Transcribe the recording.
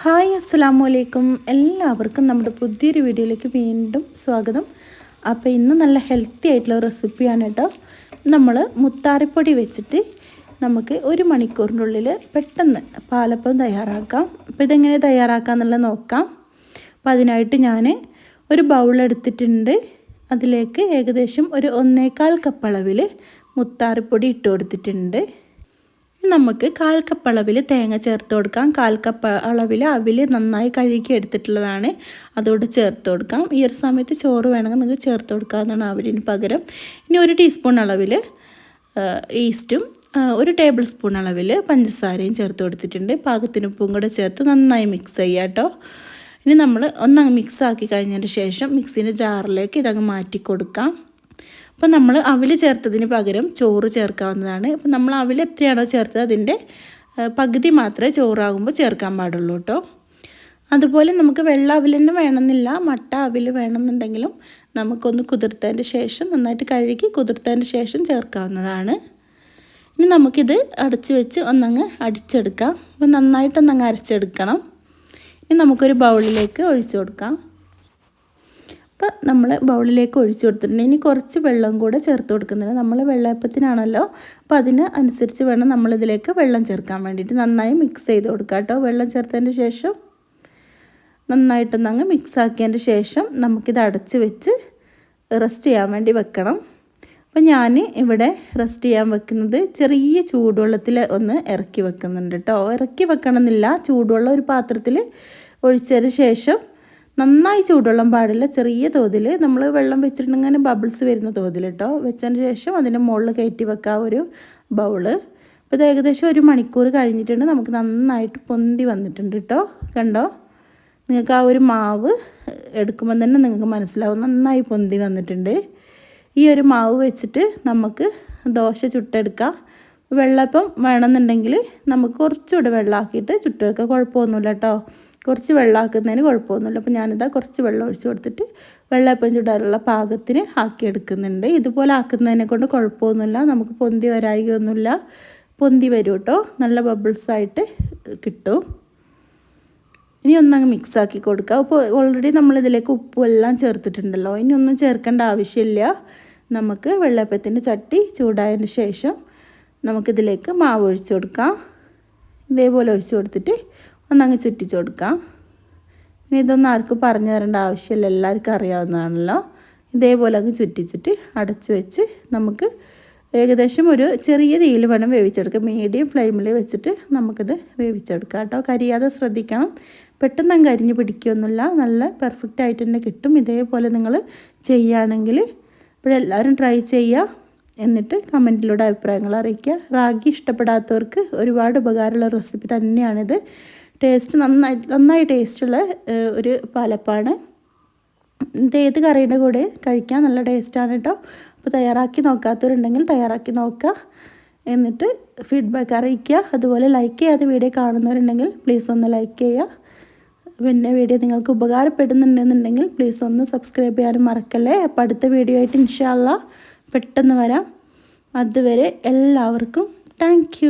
Hi അസ്സലാമു അലൈക്കും എല്ലാവർക്കും നമ്മുടെ പുതിയൊരു വീഡിയോയിലേക്ക് വീണ്ടും സ്വാഗതം. അപ്പോൾ ഇന്ന് നല്ല ഹെൽത്തി ആയിട്ടുള്ള റെസിപ്പിയാണ് കേട്ടോ. നമ്മൾ മുത്താറിപ്പൊടി വെച്ചിട്ട് നമുക്ക് ഒരു മണിക്കൂറിന്റെ ഉള്ളിൽ പെട്ടെന്ന് പാലപ്പം തയ്യാറാക്കാം. അപ്പോൾ ഇതെങ്ങനെ തയ്യാറാക്കാം എന്നുള്ളത് നോക്കാം. അപ്പോൾ അതിനായിട്ട് ഞാൻ ഒരു ബൗളെടുത്തിട്ടുണ്ട് അതിലേക്ക് ഏകദേശം ഒരു ഒന്നേകാൽ കപ്പ് അളവിൽ മുത്താറിപ്പൊടി ഇട്ട് കൊടുത്തിട്ടുണ്ട്. നമുക്ക് കാൽ കപ്പ് അളവിൽ തേങ്ങ ചേർത്ത് കൊടുക്കാം. കാൽ കപ്പ് അളവിൽ അവിൽ നന്നായി കഴുകി എടുത്തിട്ടുള്ളതാണ്. അതോട് ചേർത്ത് കൊടുക്കാം. ഈ ഒരു സമയത്ത് ചോറ് വേണമെങ്കിൽ നിങ്ങൾക്ക് ചേർത്ത് കൊടുക്കാവുന്നതാണ് അവിലിന് പകരം. ഇനി ഒരു ടീസ്പൂൺ അളവിൽ ഈസ്റ്റും ഒരു ടേബിൾ സ്പൂൺ അളവിൽ പഞ്ചസാരയും ചേർത്ത് കൊടുത്തിട്ടുണ്ട്. പാകത്തിന് ഉപ്പും കൂടെ ചേർത്ത് നന്നായി മിക്സ് ചെയ്യാം കേട്ടോ ഇനി നമ്മൾ ഒന്നങ്ങ് മിക്സ് ആക്കി കഴിഞ്ഞതിന് ശേഷം മിക്സിന്റെ ജാറിലേക്ക് ഇതങ്ങ് മാറ്റി കൊടുക്കാം. അപ്പോൾ നമ്മൾ അവിൽ ചേർത്തതിന് പകരം ചോറ് ചേർക്കാവുന്നതാണ്. അപ്പോൾ നമ്മൾ അവിൽ എത്രയാണോ ചേർത്തത് അതിന്റെ പകുതി മാത്രമേ ചോറാകുമ്പോൾ ചേർക്കാൻ പാടുള്ളൂ കേട്ടോ. അതുപോലെ നമുക്ക് വെള്ള അവിൽ തന്നെ വേണമെന്നില്ല. മട്ട അവിൽ വേണമെന്നുണ്ടെങ്കിലും നമുക്കൊന്ന് കുതിർത്തതിന്റെ ശേഷം നന്നായിട്ട് കഴുകി കുതിർത്തതിന്റെ ശേഷം ചേർക്കാവുന്നതാണ്. ഇനി നമുക്കിത് അടച്ച് വെച്ച് ഒന്നങ്ങ് അടിച്ചെടുക്കാം. അപ്പോൾ നന്നായിട്ടൊന്നങ്ങ് അരച്ചെടുക്കണം. ഇനി നമുക്കൊരു ബൗളിലേക്ക് ഒഴിച്ചു കൊടുക്കാം. നമ്മൾ ബൗളിലേക്ക് ഒഴിച്ചു കൊടുത്തിട്ടുണ്ട്. ഇനി കുറച്ച് വെള്ളം കൂടെ ചേർത്ത് കൊടുക്കുന്നുണ്ട്. നമ്മൾ വെള്ളയപ്പത്തിനാണല്ലോ. അപ്പോൾ അതിന് അനുസരിച്ച് വേണം നമ്മളിതിലേക്ക് വെള്ളം ചേർക്കാൻ വേണ്ടിയിട്ട്. നന്നായി മിക്സ് ചെയ്ത് കൊടുക്കുക കേട്ടോ. വെള്ളം ചേർത്തതിന് ശേഷം നന്നായിട്ടൊന്ന് അങ്ങ് മിക്സ് ആക്കിയതിന്റെ ശേഷം നമുക്കിത് അടച്ച് വെച്ച് റെസ്റ്റ് ചെയ്യാൻ വേണ്ടി വെക്കണം. അപ്പം ഞാൻ ഇവിടെ റെസ്റ്റ് ചെയ്യാൻ വെക്കുന്നത് ചെറിയ ചൂടുവെള്ളത്തിൽ ഒന്ന് ഇറക്കി വെക്കുന്നുണ്ട് കേട്ടോ. ഇറക്കി വെക്കണമെന്നില്ല. ചൂടുവെള്ളം ഒരു പാത്രത്തിൽ ഒഴിച്ചതിന് ശേഷം നന്നായി ചൂടുവെള്ളം പാടില്ല. ചെറിയ തോതിൽ നമ്മൾ വെള്ളം വെച്ചിട്ടുണ്ടെങ്കിൽ ബബിൾസ് വരുന്ന തോതിൽ കേട്ടോ വെച്ചതിന് ശേഷം അതിന്റെ മുകളിൽ കയറ്റി വെക്കുക ഒരു ബൗൾ അപ്പോൾ ഇത് ഏകദേശം ഒരു മണിക്കൂർ കഴിഞ്ഞിട്ടുണ്ട്. നമുക്ക് നന്നായിട്ട് പൊന്തി വന്നിട്ടുണ്ട് കേട്ടോ കണ്ടോ? നിങ്ങൾക്ക് ആ ഒരു മാവ് എടുക്കുമ്പോൾ തന്നെ നിങ്ങൾക്ക് മനസ്സിലാവും. നന്നായി പൊന്തി വന്നിട്ടുണ്ട്. ഈ ഒരു മാവ് വെച്ചിട്ട് നമുക്ക് ദോശ ചുട്ടെടുക്കാം. വെള്ളപ്പം വേണമെന്നുണ്ടെങ്കിൽ നമുക്ക് കുറച്ചുകൂടെ വെള്ളമാക്കിയിട്ട് ചുട്ടെടുക്കുക കുഴപ്പമൊന്നുമില്ല കേട്ടോ കുറച്ച് വെള്ളമാക്കുന്നതിന് കുഴപ്പമൊന്നുമില്ല. അപ്പോൾ ഞാനിതാ കുറച്ച് വെള്ളം ഒഴിച്ച് കൊടുത്തിട്ട് വെള്ളപ്പം ചൂടാറുള്ള പാകത്തിന് ആക്കിയെടുക്കുന്നുണ്ട്. ഇതുപോലെ ആക്കുന്നതിനെ കൊണ്ട് കുഴപ്പമൊന്നുമില്ല. നമുക്ക് പൊന്തി വരായികയൊന്നുമില്ല. പൊന്തി വരും കേട്ടോ. നല്ല ബബിൾസായിട്ട് കിട്ടും. ഇനി ഒന്നങ്ങ് മിക്സ് ആക്കി കൊടുക്കുക അപ്പോൾ ഓൾറെഡി നമ്മളിതിലേക്ക് ഉപ്പും എല്ലാം ചേർത്തിട്ടുണ്ടല്ലോ. ഇനി ഒന്നും ചേർക്കേണ്ട ആവശ്യമില്ല. നമുക്ക് വെള്ളപ്പത്തിന്റെ ചട്ടി ചൂടായതിന് ശേഷം നമുക്കിതിലേക്ക് മാവ് ഒഴിച്ചു കൊടുക്കാം. ഇതേപോലെ ഒഴിച്ചു കൊടുത്തിട്ട് ഒന്നങ്ങ് ചുറ്റിച്ച് കൊടുക്കാം. ഇനി ഇതൊന്നും ആർക്കും പറഞ്ഞു തരേണ്ട ആവശ്യമില്ല. എല്ലാവർക്കും അറിയാവുന്നതാണല്ലോ. ഇതേപോലെ അങ്ങ് ചുറ്റിച്ചിട്ട് അടച്ച് വെച്ച് നമുക്ക് ഏകദേശം ഒരു ചെറിയ തീയിൽ വേണം വേവിച്ചെടുക്കാം മീഡിയം ഫ്ലെയിമിൽ വെച്ചിട്ട് നമുക്കിത് വേവിച്ചെടുക്കാം കേട്ടോ. കരിയാതെ ശ്രദ്ധിക്കണം. പെട്ടെന്ന് അങ്ങ് കരിഞ്ഞ് പിടിക്കുകയൊന്നുമില്ല നല്ല പെർഫെക്റ്റ് ആയിട്ട് തന്നെ കിട്ടും. ഇതേപോലെ നിങ്ങൾ ചെയ്യുകയാണെങ്കിൽ ഇപ്പോഴെല്ലാവരും ട്രൈ ചെയ്യുക. എന്നിട്ട് കമന്റിലൂടെ അഭിപ്രായങ്ങൾ അറിയിക്കുക. റാഗി ഇഷ്ടപ്പെടാത്തവർക്ക് ഒരുപാട് ഉപകാരമുള്ള റെസിപ്പി തന്നെയാണിത്. ടേസ്റ്റ് നന്നായി നന്നായി ടേസ്റ്റുള്ള ഒരു പാലപ്പാണ്. ഇത് ഏത് കറീന്റെ കൂടെ കഴിക്കാൻ നല്ല ടേസ്റ്റാണ് കേട്ടോ അപ്പോൾ തയ്യാറാക്കി നോക്കാത്തവരുണ്ടെങ്കിൽ തയ്യാറാക്കി നോക്കുക എന്നിട്ട് ഫീഡ്ബാക്ക് അറിയിക്കുക അതുപോലെ ലൈക്ക് ചെയ്യാതെ വീഡിയോ കാണുന്നവരുണ്ടെങ്കിൽ പ്ലീസ് ഒന്ന് ലൈക്ക് ചെയ്യുക പിന്നെ വീഡിയോ നിങ്ങൾക്ക് ഉപകാരപ്പെടുന്നുണ്ടെന്നുണ്ടെങ്കിൽ പ്ലീസ് ഒന്ന് സബ്സ്ക്രൈബ് ചെയ്യാനും മറക്കല്ലേ. അപ്പോൾ അടുത്ത വീഡിയോ ആയിട്ട് ഇൻഷാല്ല പെട്ടെന്ന് വരാം. അതുവരെ എല്ലാവർക്കും താങ്ക്